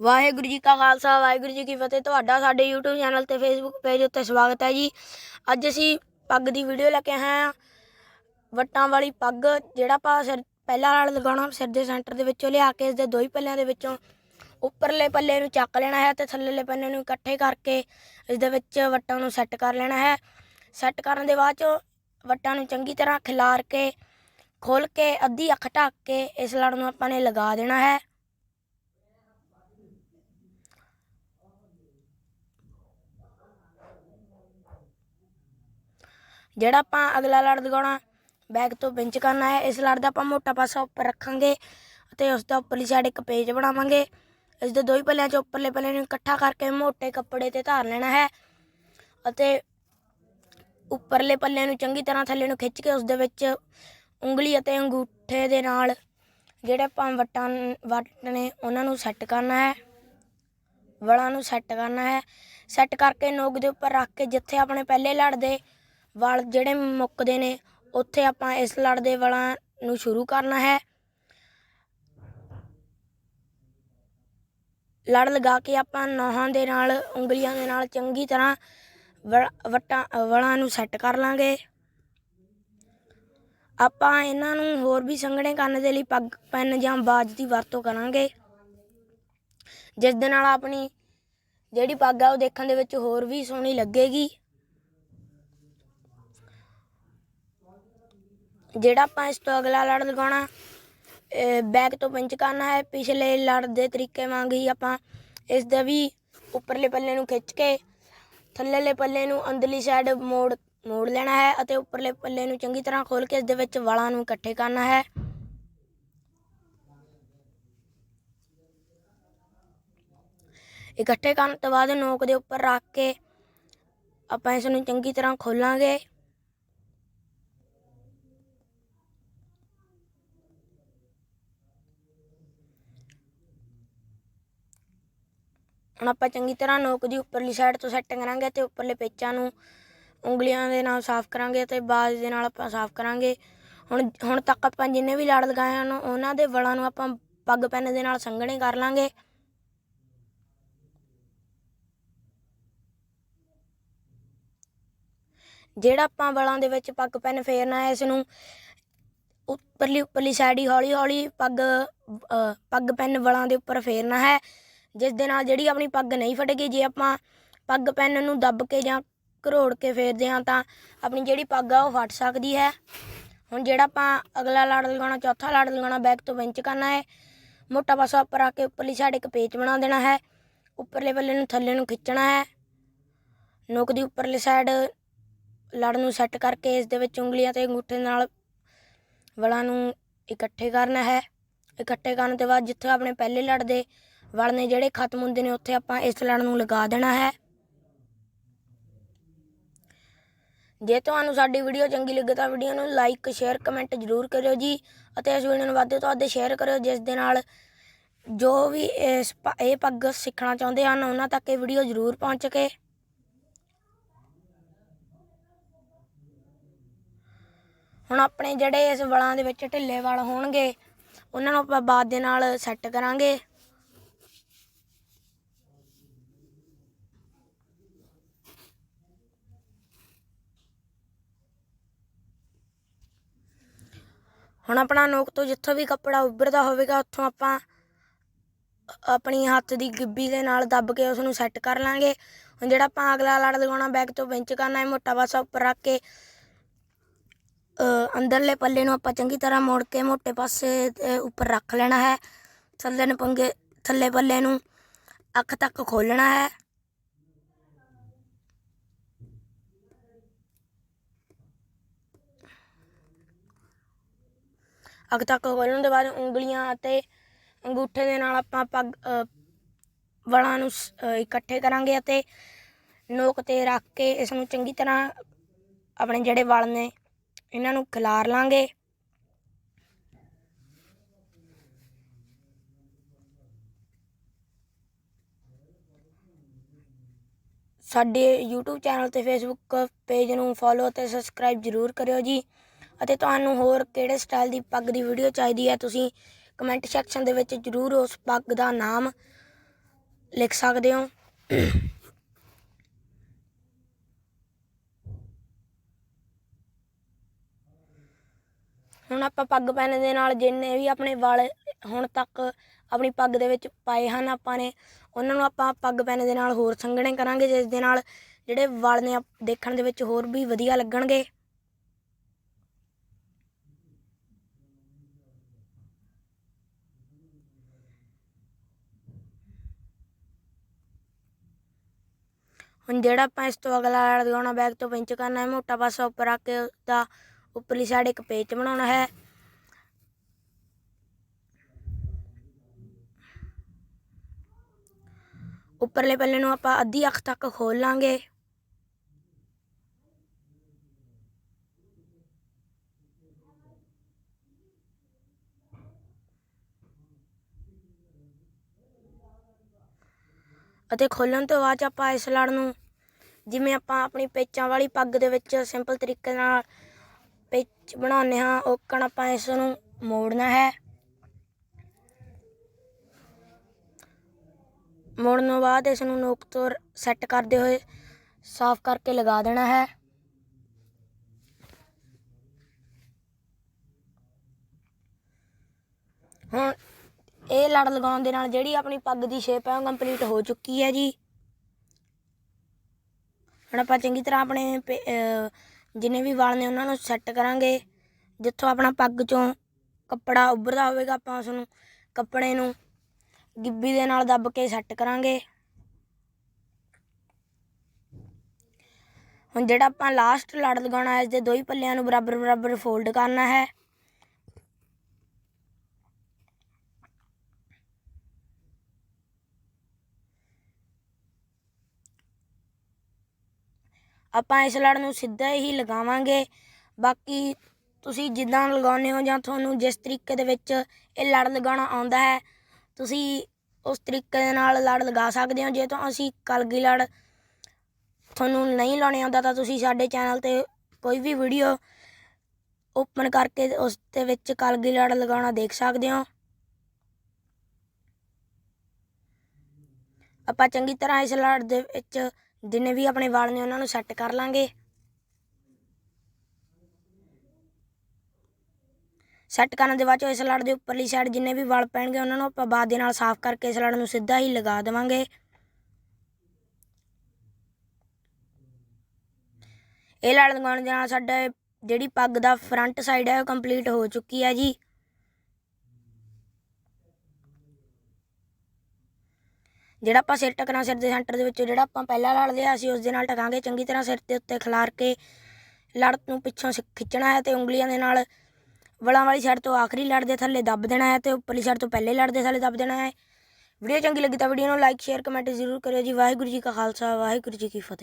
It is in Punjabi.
ਵਾਹਿਗੁਰੂ ਜੀ ਕਾ ਖਾਲਸਾ, ਵਾਹਿਗੁਰੂ ਜੀ ਕੀ ਫਤਿਹ। ਤੁਹਾਡਾ ਸਾਡੇ YouTube ਚੈਨਲ ਤੇ Facebook ਪੇਜ ਉੱਤੇ ਸਵਾਗਤ ਹੈ ਜੀ। ਅੱਜ ਅਸੀਂ ਪੱਗ ਦੀ ਵੀਡੀਓ ਲੈ ਕੇ ਆਏ ਹਾਂ। ਵੱਟਾਂ ਵਾਲੀ ਪੱਗ, ਜਿਹੜਾ ਆਪਾਂ ਸਿਰ, ਪਹਿਲਾ ਨਾਲ ਲਗਾਉਣਾ, ਸਿਰ ਦੇ ਸੈਂਟਰ ਦੇ ਵਿੱਚੋਂ ਲਿਆ ਕੇ ਇਸ ਦੇ ਦੋ ਹੀ ਪੱਲਿਆਂ ਦੇ ਵਿੱਚੋਂ ਉੱਪਰਲੇ ਪੱਲੇ ਨੂੰ ਚੱਕ ਲੈਣਾ ਹੈ ਤੇ ਥੱਲੇਲੇ ਪੱਲੇ ਨੂੰ ਇਕੱਠੇ ਕਰਕੇ ਇਸ ਦੇ ਵਿੱਚ ਵੱਟਾਂ ਨੂੰ ਸੈੱਟ ਕਰ ਲੈਣਾ ਹੈ। ਸੈੱਟ ਕਰਨ ਦੇ ਬਾਅਦ ਚ ਵੱਟਾਂ ਨੂੰ ਚੰਗੀ ਤਰ੍ਹਾਂ ਖਿਲਾਰ ਕੇ ਖੋਲ ਕੇ, ਅੱਧੀ ਅੱਖ ਢੱਕ ਕੇ, ਇਸ ਲੜ ਨੂੰ ਆਪਾਂ ਨੇ ਲਗਾ ਦੇਣਾ ਹੈ। ਜਿਹੜਾ ਆਪਾਂ ਅਗਲਾ ਲੜ ਲਗਾਉਣਾ ਬੈਕ ਤੋਂ ਪਿੰਚ ਕਰਨਾ ਹੈ, ਇਸ ਲੜ ਦਾ ਆਪਾਂ ਮੋਟਾ ਪਾਸਾ ਉੱਪਰ ਰੱਖਾਂਗੇ ਅਤੇ ਉਸ ਦਾ ਉੱਪਰਲੀ ਸਾਈਡ ਇੱਕ ਪੇਜ ਬਣਾਵਾਂਗੇ। ਇਸ ਦੇ ਦੋ ਹੀ ਪੱਲਿਆਂ 'ਚ ਉੱਪਰਲੇ ਪੱਲੇ ਨੂੰ ਇਕੱਠਾ ਕਰਕੇ ਮੋਟੇ ਕੱਪੜੇ ਤੇ ਧਾਰ ਲੈਣਾ ਹੈ ਅਤੇ ਉੱਪਰਲੇ ਪੱਲੇ ਨੂੰ ਚੰਗੀ ਤਰ੍ਹਾਂ ਥੱਲੇ ਨੂੰ ਖਿੱਚ ਕੇ ਉਸ ਦੇ ਵਿੱਚ ਉਂਗਲੀ ਅਤੇ ਅੰਗੂਠੇ ਦੇ ਨਾਲ ਜਿਹੜੇ ਆਪਾਂ ਵੱਟਾਂ ਵਟਨੇ ਉਹਨਾਂ ਨੂੰ ਸੈੱਟ ਕਰਨਾ ਹੈ, ਵਲਾਂ ਨੂੰ ਸੈੱਟ ਕਰਨਾ ਹੈ। ਸੈੱਟ ਕਰਕੇ ਨੋਕ ਦੇ ਉੱਪਰ ਰੱਖ ਕੇ ਜਿੱਥੇ ਆਪਣੇ ਪਹਿਲੇ ਲੜਦੇ ਵਲ ਜਿਹੜੇ ਮੁੱਕਦੇ ਨੇ, ਉੱਥੇ ਆਪਾਂ ਇਸ ਲੜ ਦੇ ਵਲਾਂ ਨੂੰ ਸ਼ੁਰੂ ਕਰਨਾ ਹੈ। ਲੜ ਲਗਾ ਕੇ ਆਪਾਂ ਨੋਹਾਂ ਦੇ ਨਾਲ, ਉਂਗਲੀਆਂ ਦੇ ਨਾਲ ਚੰਗੀ ਤਰ੍ਹਾਂ ਵ- ਵੱਟਾਂ, ਵਲਾਂ ਨੂੰ ਸੈੱਟ ਕਰ ਲਾਂਗੇ। ਆਪਾਂ ਇਹਨਾਂ ਨੂੰ ਹੋਰ ਵੀ ਸੰਘਣੇ ਕਰਨ ਦੇ ਲਈ ਪੱਗ, ਪੈਨ ਜਾਂ ਬਾਜ ਦੀ ਵਰਤੋਂ ਕਰਾਂਗੇ। ਜਿਸ ਦੇ ਨਾਲ ਆਪਣੀ ਜਿਹੜੀ ਪੱਗ ਆ ਉਹ ਦੇਖਣ ਦੇ ਵਿੱਚ ਹੋਰ ਵੀ ਸੋਹਣੀ ਲੱਗੇਗੀ। ਜਿਹੜਾ ਆਪਾਂ ਇਸ ਤੋਂ ਅਗਲਾ ਲੜ ਲਗਾਉਣਾ ਬੈਕ ਤੋਂ ਪਿੰਚ ਕਰਨਾ ਹੈ। ਪਿਛਲੇ ਲੜ ਦੇ ਤਰੀਕੇ ਵਾਂਗ ਹੀ ਆਪਾਂ ਇਸ ਦਾ ਵੀ ਉੱਪਰਲੇ ਪੱਲੇ ਨੂੰ ਖਿੱਚ ਕੇ, ਥੱਲੇਲੇ ਪੱਲੇ ਨੂੰ ਅੰਦਰਲੀ ਸਾਈਡ ਮੋੜ ਮੋੜ ਲੈਣਾ ਹੈ ਅਤੇ ਉੱਪਰਲੇ ਪੱਲੇ ਨੂੰ ਚੰਗੀ ਤਰ੍ਹਾਂ ਖੋਲ ਕੇ ਇਸ ਦੇ ਵਿੱਚ ਵਾਲਾਂ ਨੂੰ ਇਕੱਠੇ ਕਰਨਾ ਹੈ। ਇਕੱਠੇ ਕਰਨ ਤੋਂ ਬਾਅਦ ਨੋਕ ਦੇ ਉੱਪਰ ਰੱਖ ਕੇ ਆਪਾਂ ਇਸ ਨੂੰ ਚੰਗੀ ਤਰ੍ਹਾਂ ਖੋਲਾਂਗੇ। ਹੁਣ ਆਪਾਂ ਚੰਗੀ ਤਰ੍ਹਾਂ ਨੋਕ ਦੀ ਉੱਪਰਲੀ ਸਾਈਡ ਤੋਂ ਸੈੱਟ ਕਰਾਂਗੇ ਤੇ ਉੱਪਰਲੇ ਪੇਚਾਂ ਨੂੰ ਉਂਗਲੀਆਂ ਦੇ ਨਾਲ ਸਾਫ਼ ਕਰਾਂਗੇ ਤੇ ਬਾਜ਼ ਦੇ ਨਾਲ ਆਪਾਂ ਸਾਫ਼ ਕਰਾਂਗੇ। ਹੁਣ ਹੁਣ ਤੱਕ ਆਪਾਂ ਜਿੰਨੇ ਵੀ ਲੜ ਲਗਾਏ ਹਨ, ਉਹਨਾਂ ਦੇ ਵਲਾਂ ਨੂੰ ਆਪਾਂ ਪੱਗ ਪੈਨ ਦੇ ਨਾਲ ਸੰਘਣੇ ਕਰ ਲਾਂਗੇ। ਜਿਹੜਾ ਆਪਾਂ ਵਲਾਂ ਦੇ ਵਿੱਚ ਪੱਗ ਪੈਨ ਫੇਰਨਾ ਹੈ, ਇਸ ਨੂੰ ਉੱਪਰਲੀ ਉੱਪਰਲੀ ਸਾਈਡ ਹੀ ਹੌਲੀ ਹੌਲੀ ਪੱਗ ਪੱਗ ਪੈਨ ਵਲਾਂ ਦੇ ਉੱਪਰ ਫੇਰਨਾ ਹੈ। ਜਿਸ ਦੇ ਨਾਲ ਜਿਹੜੀ ਆਪਣੀ ਪੱਗ ਨਹੀਂ ਫਟੇਗੀ, ਜੇ ਆਪਾਂ ਪੱਗ ਪੈਨ ਨੂੰ ਦੱਬ ਕੇ ਜਾਂ ਘਰੋੜ ਕੇ ਫੇਰਦੇ ਹਾਂ, ਤਾਂ ਆਪਣੀ ਜਿਹੜੀ ਪੱਗ ਆ ਉਹ ਫਟ ਸਕਦੀ ਹੈ। ਹੁਣ ਜਿਹੜਾ ਆਪਾਂ ਅਗਲਾ ਲੜ ਲਗਾਉਣਾ, ਚੌਥਾ ਲੜ ਲਗਾਉਣਾ, ਬੈਕ ਤੋਂ ਪਿੰਚ ਕਰਨਾ ਹੈ, ਮੋਟਾ ਪਾਸਾ ਉੱਪਰ ਆ ਕੇ ਉੱਪਰਲੀ ਸਾਈਡ ਇੱਕ ਪੇਚ ਬਣਾ ਦੇਣਾ ਹੈ, ਉੱਪਰਲੇ ਪੱਲੇ ਨੂੰ ਥੱਲੇ ਨੂੰ ਖਿੱਚਣਾ ਹੈ। ਨੋਕ ਦੀ ਉੱਪਰਲੀ ਸਾਈਡ ਲੜ ਨੂੰ ਸੈੱਟ ਕਰਕੇ ਇਸ ਦੇ ਵਿੱਚ ਉਂਗਲੀਆਂ ਤੇ ਅੰਗੂਠੇ ਨਾਲ ਵਲਾਂ ਨੂੰ ਇਕੱਠੇ ਕਰਨਾ ਹੈ। ਇਕੱਠੇ ਕਰਨ ਤੋਂ ਬਾਅਦ ਜਿੱਥੇ ਆਪਣੇ ਪਹਿਲੇ ਲੜ ਦੇ ਵਲ ਨੇ ਜਿਹੜੇ ਖਤਮ ਹੁੰਦੇ ਨੇ, ਉੱਥੇ ਆਪਾਂ ਇਸ ਲੜ ਨੂੰ ਲਗਾ ਦੇਣਾ ਹੈ। ਜੇ ਤੁਹਾਨੂੰ ਸਾਡੀ ਵੀਡੀਓ ਚੰਗੀ ਲੱਗੇ, ਤਾਂ ਵੀਡੀਓ ਨੂੰ ਲਾਈਕ ਸ਼ੇਅਰ ਕਮੈਂਟ ਜ਼ਰੂਰ ਕਰਿਓ ਜੀ। ਅਤੇ ਇਸ ਵੀਡੀਓ ਨੂੰ ਵੱਧ ਤੋਂ ਵੱਧ ਸ਼ੇਅਰ ਕਰਿਓ, ਜਿਸ ਦੇ ਨਾਲ ਜੋ ਵੀ ਇਸ ਇਹ ਪੱਗ ਸਿੱਖਣਾ ਚਾਹੁੰਦੇ ਹਨ, ਉਹਨਾਂ ਤੱਕ ਇਹ ਵੀਡੀਓ ਜ਼ਰੂਰ ਪਹੁੰਚ ਕੇ ਹੁਣ ਆਪਣੇ ਜਿਹੜੇ ਇਸ ਵਲਾਂ ਦੇ ਵਿੱਚ ਢਿੱਲੇ ਵਾਲ ਹੋਣਗੇ, ਉਹਨਾਂ ਨੂੰ ਆਪਾਂ ਬਾਅਦ ਦੇ ਨਾਲ ਸੈੱਟ ਕਰਾਂਗੇ। ਹੁਣ ਆਪਣਾ ਨੋਕ ਤੋਂ ਜਿੱਥੋਂ ਵੀ ਕੱਪੜਾ ਉੱਭਰਦਾ ਹੋਵੇਗਾ, ਉੱਥੋਂ ਆਪਾਂ ਆਪਣੀ ਹੱਥ ਦੀ ਗਿੱਬੀ ਦੇ ਨਾਲ ਦੱਬ ਕੇ ਉਸ ਨੂੰ ਸੈੱਟ ਕਰ ਲਾਂਗੇ। ਹੁਣ ਜਿਹੜਾ ਆਪਾਂ ਅਗਲਾ ਲੜ ਲਗਾਉਣਾ ਬੈਕ ਤੋਂ ਪਿੰਚ ਕਰਨਾ ਹੈ ਮੋਟਾ ਪਾਸਾ ਉੱਪਰ ਰੱਖ ਕੇ ਅੰਦਰਲੇ ਪੱਲੇ ਨੂੰ ਆਪਾਂ ਚੰਗੀ ਤਰ੍ਹਾਂ ਮੋੜ ਕੇ ਮੋਟੇ ਪਾਸੇ ਦੇ ਉੱਪਰ ਰੱਖ ਲੈਣਾ ਹੈ। ਥੱਲੇ ਨੂੰ ਪੰਗੇ, ਥੱਲੇ ਪੱਲੇ ਨੂੰ ਅੱਖ ਤੱਕ ਖੋਲਣਾ ਹੈ। ਅੱਖ ਤੱਕ ਖੋਲਣ ਦੇ ਬਾਅਦ ਉਂਗਲੀਆਂ ਅਤੇ ਅੰਗੂਠੇ ਦੇ ਨਾਲ ਆਪਾਂ ਪੱਗ ਅ, ਵਲਾਂ ਨੂੰ ਇਕੱਠੇ ਕਰਾਂਗੇ ਅਤੇ ਨੋਕ ਤੇ ਰੱਖ ਕੇ ਇਸ ਨੂੰ ਚੰਗੀ ਤਰ੍ਹਾਂ ਆਪਣੇ ਜਿਹੜੇ ਵਲ ਨੇ ਇਹਨਾਂ ਨੂੰ ਖਿਲਾਰ ਲਾਂਗੇ। ਸਾਡੇ YouTube ਚੈਨਲ ਤੇ Facebook ਪੇਜ ਨੂੰ ਫੋਲੋ ਅਤੇ ਸਬਸਕ੍ਰਾਈਬ ਜ਼ਰੂਰ ਕਰਿਓ ਜੀ। ਅਤੇ ਤੁਹਾਨੂੰ ਹੋਰ ਕਿਹੜੇ ਸਟਾਈਲ ਦੀ ਪੱਗ ਦੀ ਵੀਡੀਓ ਚਾਹੀਦੀ ਹੈ, ਤੁਸੀਂ ਕਮੈਂਟ ਸੈਕਸ਼ਨ ਦੇ ਵਿੱਚ ਜ਼ਰੂਰ ਉਸ ਪੱਗ ਦਾ ਨਾਮ ਲਿਖ ਸਕਦੇ ਹੋ। ਹੁਣ ਆਪਾਂ ਪੱਗ ਪੈਨ ਦੇ ਨਾਲ ਜਿੰਨੇ ਵੀ ਆਪਣੇ ਵਾਲ ਹੁਣ ਤੱਕ ਆਪਣੀ ਪੱਗ ਦੇ ਵਿੱਚ ਪਾਏ ਹਨ ਆਪਾਂ ਨੇ, ਉਹਨਾਂ ਨੂੰ ਆਪਾਂ ਪੱਗ ਪੈਣ ਦੇ ਨਾਲ ਹੋਰ ਸੰਘਣੇ ਕਰਾਂਗੇ, ਜਿਸ ਦੇ ਨਾਲ ਜਿਹੜੇ ਵਾਲ ਨੇ ਆਪ- ਦੇਖਣ ਦੇ ਵਿੱਚ ਹੋਰ ਵੀ ਵਧੀਆ ਲੱਗਣਗੇ। ਹੁਣ ਜਿਹੜਾ ਆਪਾਂ ਇਸ ਤੋਂ ਅਗਲਾ ਲੜ ਲਗਾਉਣਾ ਬੈਗ ਤੋਂ ਪਿੰਚ ਕਰਨਾ ਹੈ ਮੋਟਾ ਪਾਸਾ ਉੱਪਰ ਆ ਕੇ ਦਾ ਉੱਪਰਲੀ ਸਾਈਡ ਇੱਕ ਪੇਚ ਬਣਾਉਣਾ ਹੈ। ਉੱਪਰਲੇ ਪੱਲੇ ਨੂੰ ਆਪਾਂ ਅੱਧੀ ਅੱਖ ਤੱਕ ਖੋਲ ਲਾਂਗੇ। ਅਤੇ ਖੋਲਣ ਤੋਂ ਬਾਅਦ 'ਚ ਆਪਾਂ ਇਸ ਲੜ ਨੂੰ ਜਿਵੇਂ ਆਪਾਂ ਆਪਣੀ ਪੇਚਾਂ ਵਾਲੀ ਪੱਗ ਦੇ ਵਿੱਚ ਸਿੰਪਲ ਤਰੀਕੇ ਨਾਲ ਪੇਚ ਬਣਾਉਂਦੇ ਹਾਂ ਓਕਣ ਆਪਾਂ ਇਸ ਨੂੰ ਮੋੜਨਾ ਹੈ। ਮੋੜਨ ਤੋਂ ਬਾਅਦ ਇਸ ਨੂੰ ਨੋਕ ਤੋਂ ਸੈੱਟ ਕਰਦੇ ਹੋਏ ਸਾਫ਼ ਕਰਕੇ ਲਗਾ ਦੇਣਾ ਹੈ। ਹੁਣ ਇਹ ਲੜ ਲਗਾਉਣ ਦੇ ਨਾਲ ਜਿਹੜੀ ਆਪਣੀ ਪੱਗ ਦੀ ਸ਼ੇਪ ਹੈ ਉਹ ਕੰਪਲੀਟ ਹੋ ਚੁੱਕੀ ਹੈ ਜੀ। ਹੁਣ ਆਪਾਂ ਚੰਗੀ ਤਰ੍ਹਾਂ ਆਪਣੇ ਪੇ- ਜਿੰਨੇ ਵੀ ਵਾਲ ਨੇ ਉਹਨਾਂ ਨੂੰ ਸੈੱਟ ਕਰਾਂਗੇ। ਜਿੱਥੋਂ ਆਪਣਾ ਪੱਗ ਚੋਂ ਕੱਪੜਾ ਉੱਭਰਦਾ ਹੋਵੇਗਾ ਆਪਾਂ ਉਸ ਨੂੰ ਕੱਪੜੇ ਨੂੰ, ਗਿੱਬੀ ਦੇ ਨਾਲ ਦੱਬ ਕੇ ਸੈੱਟ ਕਰਾਂਗੇ। ਹੁਣ ਜਿਹੜਾ ਆਪਾਂ ਲਾਸਟ ਲੜ ਲਗਾਉਣਾ ਹੈ, ਇਸ ਦੇ ਦੋ ਹੀ ਪੱਲਿਆਂ ਨੂੰ ਬਰਾਬਰ ਬਰਾਬਰ ਫੋਲਡ ਕਰਨਾ ਹੈ। ਆਪਾਂ ਇਸ ਲੜ ਨੂੰ ਸਿੱਧਾ ਹੀ ਲਗਾਵਾਂਗੇ। ਬਾਕੀ ਤੁਸੀਂ ਜਿੱਦਾਂ ਲਗਾਉਂਦੇ ਹੋ ਜਾਂ ਤੁਹਾਨੂੰ ਜਿਸ ਤਰੀਕੇ ਦੇ ਵਿੱਚ ਇਹ ਲੜ ਲਗਾਉਣਾ ਆਉਂਦਾ ਹੈ, ਤੁਸੀਂ ਉਸ ਤਰੀਕੇ ਦੇ ਨਾਲ ਲੜ ਲਗਾ ਸਕਦੇ ਹੋ। ਜੇ ਤਾਂ ਅਸੀਂ ਕਲਗੀ ਲੜ ਤੁਹਾਨੂੰ ਨਹੀਂ ਲਾਉਣੇ ਆਉਂਦਾ, ਤਾਂ ਤੁਸੀਂ ਸਾਡੇ ਚੈਨਲ ਤੇ ਕੋਈ ਵੀ ਵੀਡੀਓ ਓਪਨ ਕਰਕੇ ਉਸ ਦੇ ਵਿੱਚ ਕਲਗੀ ਲੜ ਲਗਾਉਣਾ ਦੇਖ ਸਕਦੇ ਹੋ। ਆਪਾਂ ਚੰਗੀ ਤਰ੍ਹਾਂ ਇਸ ਲੜ ਦੇ ਵਿੱਚ ਜਿੰਨੇ ਵੀ ਆਪਣੇ ਵਾਲ ਨੇ ਉਹਨਾਂ ਨੂੰ ਸੈੱਟ ਕਰ ਲਾਂਗੇ। ਸੈੱਟ ਕਰਨ ਦੇ ਬਾਅਦ ਚੋਂ ਇਸ ਲੜ ਦੇ ਉੱਪਰਲੀ ਸਾਈਡ ਜਿੰਨੇ ਵੀ ਵਾਲ ਪੈਣਗੇ ਉਹਨਾਂ ਨੂੰ ਆਪਾਂ ਬਾਅਦ ਦੇ ਨਾਲ ਸਾਫ਼ ਕਰਕੇ ਇਸ ਲੜ ਨੂੰ ਸਿੱਧਾ ਹੀ ਲਗਾ ਦੇਵਾਂਗੇ। ਇਹ ਲੜ ਲਗਾਉਣ ਦੇ ਨਾਲ ਸਾਡਾ ਜਿਹੜੀ ਪੱਗ ਦਾ ਫਰੰਟ ਸਾਈਡ ਹੈ ਉਹ ਕੰਪਲੀਟ ਹੋ ਚੁੱਕੀ ਹੈ ਜੀ। ਜਿਹੜਾ ਆਪਾਂ ਸਿਰ ਟਕਣਾ ਸਿਰ ਦੇ ਸੈਂਟਰ ਦੇ ਵਿੱਚ, ਜਿਹੜਾ ਆਪਾਂ ਪਹਿਲਾਂ ਲੜ ਲਿਆ ਸੀ, ਉਸ ਦੇ ਨਾਲ ਟਕਾਂਗੇ, ਚੰਗੀ ਤਰ੍ਹਾਂ ਸਿਰ ਦੇ ਉੱਤੇ ਖਿਲਾਰ ਕੇ ਲੜ ਨੂੰ ਪਿੱਛੋਂ ਸ- ਖਿੱਚਣਾ ਹੈ ਤੇ ਉਂਗਲੀਆਂ ਦੇ ਨਾਲ ਵਲਾਂ ਵਾਲੀ ਸਾਈਡ ਤੋਂ ਆਖਰੀ ਲੜ ਦੇ ਥੱਲੇ ਦੱਬ ਦੇਣਾ ਹੈ ਤੇ ਉੱਪਰਲੀ ਸਾਈਡ ਤੋਂ ਪਹਿਲੇ ਲੜ ਦੇ ਥੱਲੇ ਦੱਬ ਦੇਣਾ ਹੈ। ਵੀਡੀਓ ਚੰਗੀ ਲੱਗੀ ਤਾਂ ਵੀਡੀਓ ਨੂੰ ਲਾਈਕ ਸ਼ੇਅਰ ਕਮੈਂਟ ਜ਼ਰੂਰ ਕਰਿਓ ਜੀ। ਵਾਹਿਗੁਰੂ ਜੀ ਕਾ ਖਾਲਸਾ, ਵਾਹਿਗੁਰੂ ਜੀ ਕੀ ਫਤਿਹ।